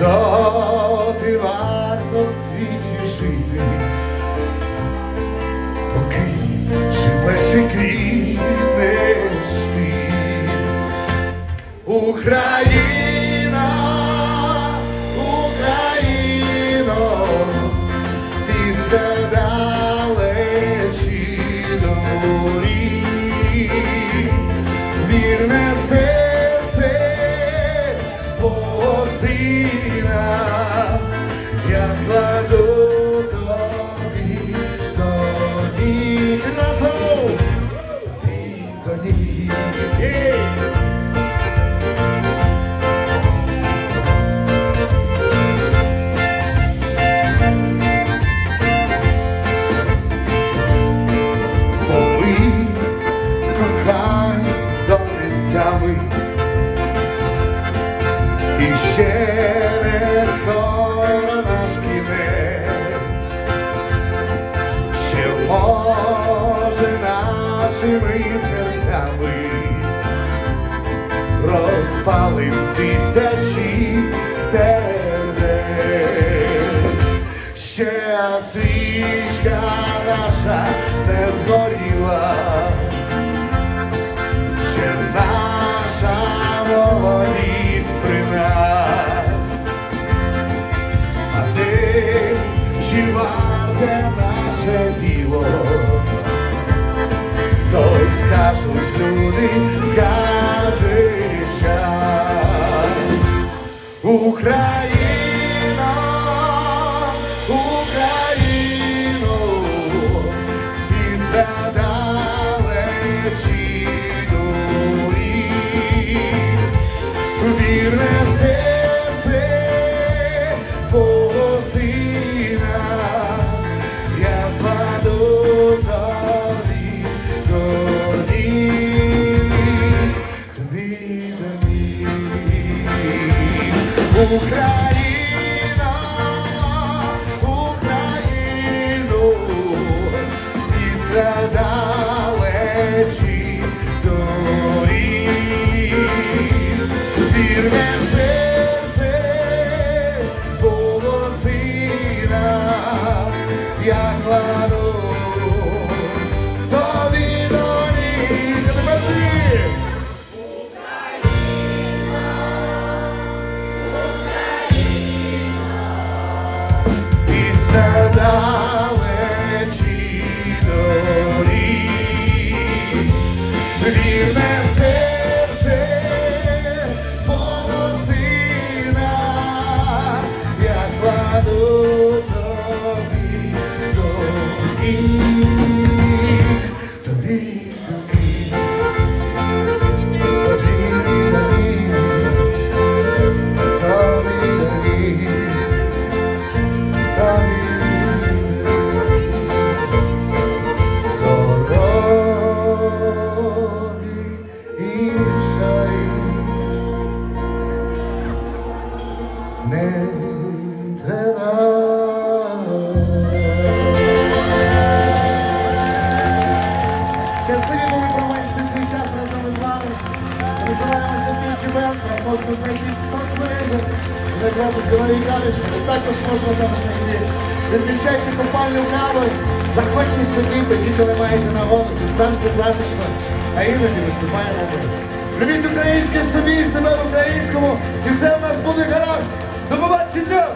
доти варто в світі жити, поки живеш і квітнеш ти. Україна, ще не скоро наш кінець, ще може нашими серцями розпалим тисячі сердець, ще свічка наша не згоріла, варте наше діло? той скажуть люди, скаже час. Україна, Україна, Україно, після далечі дорі, вірне серце не треба. Щасливі були провести цей час разом із вами. Називаємося Пічі Бенд, нас можна знайти в соцмережах. Мене звати Силарій Каліш, також можна там знайти. Відмічайте купальню кави, заходьте собі, тоді, коли маєте нагоду, тут завжди затишно, а іноді виступаємо ми. Любіть українське в собі і себе в українському, і все в нас буде гаразд. До побачення!